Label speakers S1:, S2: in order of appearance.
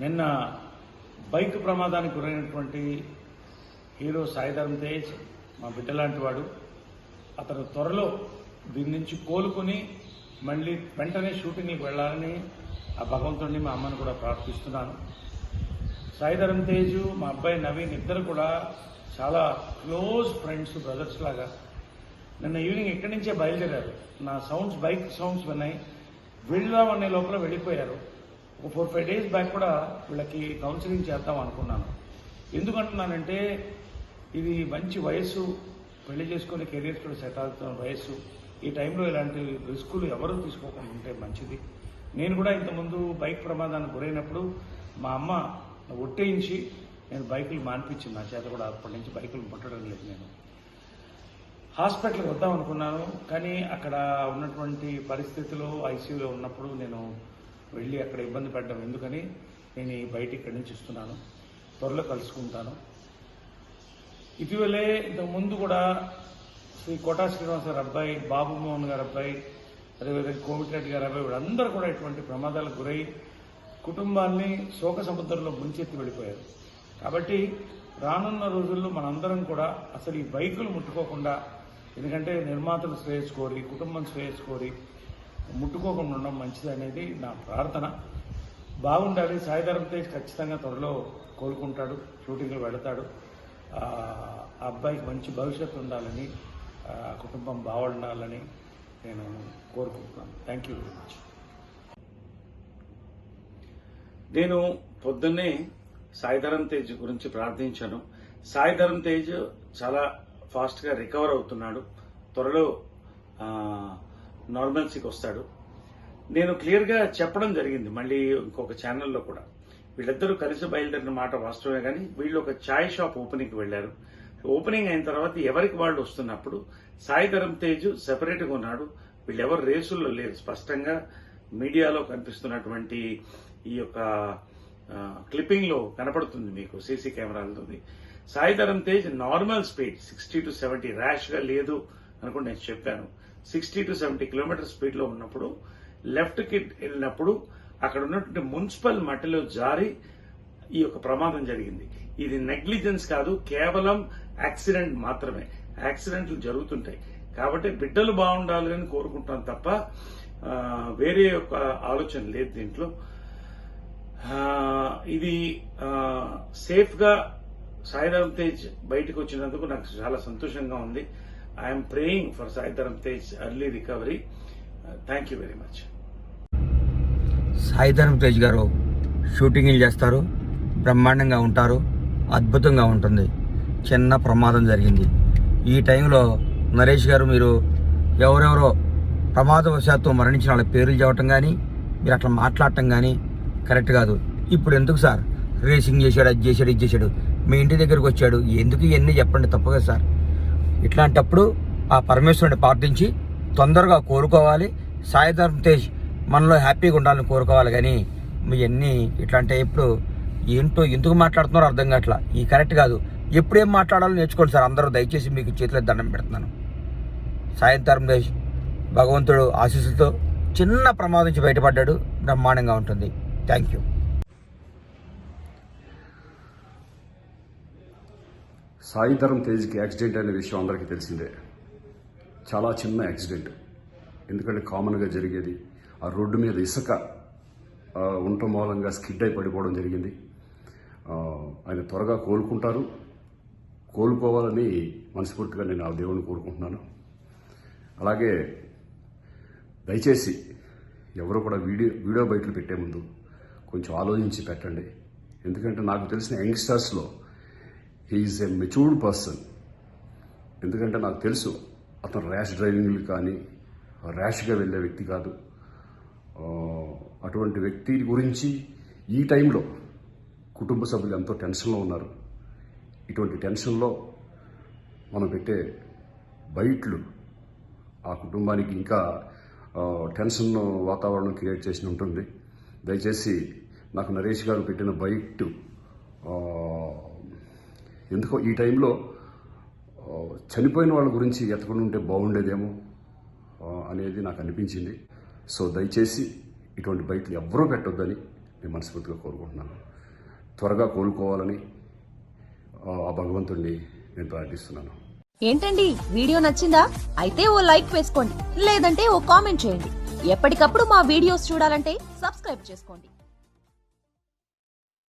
S1: నిన్న బైక్ ప్రమాదానికి గురైనటువంటి హీరో సాయిధరం తేజ్ మా బిడ్డ లాంటి వాడు అతను త్వరలో దీని నుంచి కోలుకొని మళ్ళీ వెంటనే షూటింగ్కి వెళ్ళాలని ఆ భగవంతుడిని మా అమ్మని కూడా ప్రార్థిస్తున్నాను. సాయిధరం తేజు మా అబ్బాయి నవీన్ ఇద్దరు కూడా చాలా క్లోజ్ ఫ్రెండ్స్ బ్రదర్స్ లాగా. నిన్న ఈవినింగ్ ఇక్కడి నుంచే బయలుదేరారు. నా సౌండ్స్ బైక్ సౌండ్స్ విన్నాయి. వెళ్దాం అనే లోపల వెళ్ళిపోయారు. ఒక ఫోర్ ఫైవ్ డేస్ బ్యాక్ కూడా వీళ్ళకి కౌన్సిలింగ్ చేద్దాం అనుకున్నాను. ఎందుకంటున్నానంటే ఇది మంచి వయస్సు పెళ్ళి చేసుకునే కెరీర్ కూడా సెట్ అవుతున్న వయస్సు. ఈ టైంలో ఇలాంటి రిస్కులు ఎవరు తీసుకోకుండా ఉంటే మంచిది. నేను కూడా ఇంతకుముందు బైక్ ప్రమాదానికి గురైనప్పుడు మా అమ్మ ఒట్టేయించి నేను బైకులు మానిపించింది నా చేత కూడా అప్పటి నుంచి బైకులు ముట్టడం లేదు నేను. హాస్పిటల్కి వద్దాం అనుకున్నాను కానీ అక్కడ ఉన్నటువంటి పరిస్థితులు ఐసీయూలో ఉన్నప్పుడు నేను వెళ్ళి అక్కడ ఇబ్బంది పడ్డం ఎందుకని నేను ఈ బయట ఇక్కడి నుంచి ఇస్తున్నాను త్వరలో కలుసుకుంటాను. ఇటీవలే ఇంతకు ముందు కూడా శ్రీ కోటా శ్రీనివాస గారి అబ్బాయి బాబు మోహన్ గారి అబ్బాయి అదేవిధంగా కోమిటిరెడ్డి గారి అబ్బాయి వీళ్ళందరూ కూడా ఇటువంటి ప్రమాదాలకు గురై కుటుంబాన్ని శోక సముద్రంలో ముంచెత్తి వెళ్ళిపోయారు. కాబట్టి రానున్న రోజుల్లో మనందరం కూడా అసలు ఈ బైకులు ముట్టుకోకుండా ఎందుకంటే నిర్మాతలు శ్రేయస్ కోరి కుటుంబం శ్రేయస్ కోరి ముట్టుకోకుండా ఉండడం మంచిది అనేది నా ప్రార్థన. బాగుండాలి సాయిధరం తేజ్ ఖచ్చితంగా త్వరలో కోలుకుంటాడు షూటింగ్లు వెళతాడు ఆ అబ్బాయికి మంచి భవిష్యత్తు ఉండాలని కుటుంబం బాగుండాలని నేను కోరుకుంటున్నాను. థ్యాంక్ యూ వెరీ మచ్ నేను పొద్దున్నే సాయిధరం తేజ్ గురించి ప్రార్థించాను. సాయిధరం తేజ్ చాలా ఫాస్ట్గా రికవర్ అవుతున్నాడు. త్వరలో నార్మల్సీకి వస్తాడు. నేను క్లియర్గా చెప్పడం జరిగింది మళ్ళీ ఇంకొక ఛానల్లో కూడా. వీళ్ళిద్దరూ కలిసి బయలుదేరిన మాట వాస్తవమే కానీ వీళ్ళు ఒక ఛాయ్ షాప్ ఓపెనింగ్ వెళ్ళారు ఓపెనింగ్ అయిన తర్వాత ఎవరికి వాళ్ళు వస్తున్నప్పుడు సాయిధరం తేజ్ సెపరేట్గా ఉన్నాడు. వీళ్ళెవరు రేసుల్లో లేరు. స్పష్టంగా మీడియాలో కనిపిస్తున్నటువంటి ఈ యొక్క క్లిప్పింగ్లో కనపడుతుంది మీకు సీసీ కెమెరాలతో Saidharam Tej normal speed sixty to seventy ర్యాష్గా లేదు. అనుకుంటే నేను చెప్పాను. సిక్స్టీ టు సెవెంటీ కిలోమీటర్ స్పీడ్లో ఉన్నప్పుడు లెఫ్ట్కి వెళ్ళినప్పుడు అక్కడ ఉన్నటువంటి మున్సిపల్ మట్టిలో జారి ఈ యొక్క ప్రమాదం జరిగింది. ఇది నెగ్లిజెన్స్ కాదు కేవలం యాక్సిడెంట్ మాత్రమే. యాక్సిడెంట్లు జరుగుతుంటాయి. కాబట్టి బిడ్డలు బాగుండాలి అని కోరుకుంటాం తప్ప వేరే యొక్క ఆలోచన లేదు దీంట్లో. ఇది సేఫ్గా తేజ్ బయటకు వచ్చినందుకు నాకు చాలా సంతోషంగా ఉంది. I'm praying for Saidharam Tej early recovery thank you very much
S2: Saidharam Tej గారు షూటింగ్లు చేస్తారు. బ్రహ్మాండంగా ఉంటారు. అద్భుతంగా ఉంటుంది. చిన్న ప్రమాదం జరిగింది. ఈ టైంలో నరేష్ గారు మీరు ఎవరెవరో ప్రమాదవశాత్తు మరణించిన వాళ్ళ పేర్లు చెప్పటం కానీ మీరు అట్లా మాట్లాడటం కానీ కరెక్ట్ కాదు. ఇప్పుడు ఎందుకు సార్? రేసింగ్ చేశాడు అది చేశాడు ఇది చేశాడు. మీ ఇంటి దగ్గరకు వచ్చాడు. ఎందుకు ఇవన్నీ చెప్పండి తప్పగా సార్? ఇట్లాంటప్పుడు ఆ పరమేశ్వరుని ప్రార్థించి తొందరగా కోరుకోవాలి సాయిధర్మ తేజ్ మనలో హ్యాపీగా ఉండాలని కోరుకోవాలి కానీ మీ అన్ని ఇట్లాంటి ఇప్పుడు ఏంటో ఎందుకు మాట్లాడుతున్నారో అర్థం కావట్లా. ఈ కరెక్ట్ కాదు. ఎప్పుడేం మాట్లాడాలో నేర్చుకోండి సార్. అందరూ దయచేసి మీకు చేతిలో దండం పెడుతున్నాను. సాయంత్రం దేశ్ భగవంతుడు ఆశీస్సులతో చిన్న ప్రమాదం నుంచి బయటపడ్డాడు. బ్రహ్మాండంగా ఉంటుంది. Thank you.
S3: సాయిధరం తేజ్కి యాక్సిడెంట్ అనే విషయం అందరికీ తెలిసిందే. చాలా చిన్న యాక్సిడెంట్. ఎందుకంటే కామన్గా జరిగేది ఆ రోడ్డు మీద ఇసుక ఉండటం మూలంగా స్కిడ్ అయి పడిపోవడం జరిగింది. ఆయన త్వరగా కోలుకుంటారు. కోలుకోవాలని మనస్ఫూర్తిగా నేను ఆ దేవుని కోరుకుంటున్నాను. అలాగే దయచేసి ఎవరు కూడా వీడియో వీడియో బయటలు పెట్టే ముందు కొంచెం ఆలోచించి పెట్టండి. ఎందుకంటే నాకు తెలిసిన యంగ్స్టర్స్లో హీఈస్ ఎ మెచ్యూర్డ్ పర్సన్ ఎందుకంటే నాకు తెలుసు అతను ర్యాష్ డ్రైవింగ్లు కానీ ర్యాష్గా వెళ్ళే వ్యక్తి కాదు. అటువంటి వ్యక్తి గురించి ఈ టైంలో కుటుంబ సభ్యులు ఎంతో టెన్షన్లో ఉన్నారు. ఇటువంటి టెన్షన్లో మనం పెట్టే బయట్లు ఆ కుటుంబానికి ఇంకా టెన్షన్ వాతావరణం క్రియేట్ చేసి ఉంటుంది. దయచేసి నాకు నరేష్ గారు పెట్టిన బైట్ ఎందుకో ఈ టైంలో చనిపోయిన వాళ్ళ గురించి ఎతకుండా ఉంటే బాగుండేదేమో అనేది నాకు అనిపించింది. సో దయచేసి ఇటువంటి బయటలు ఎవ్వరూ పెట్టొద్దని నేను మనస్ఫూర్తిగా కోరుకుంటున్నాను. త్వరగా కోలుకోవాలని ఆ ఆ భగవంతుడిని నేను ప్రార్థిస్తున్నాను.
S4: ఏంటండి? వీడియో నచ్చిందా? అయితే ఓ లైక్ వేసుకోండి లేదంటే ఓ కామెంట్ చేయండి. ఎప్పటికప్పుడు మా వీడియోస్ చూడాలంటే సబ్స్క్రైబ్ చేసుకోండి.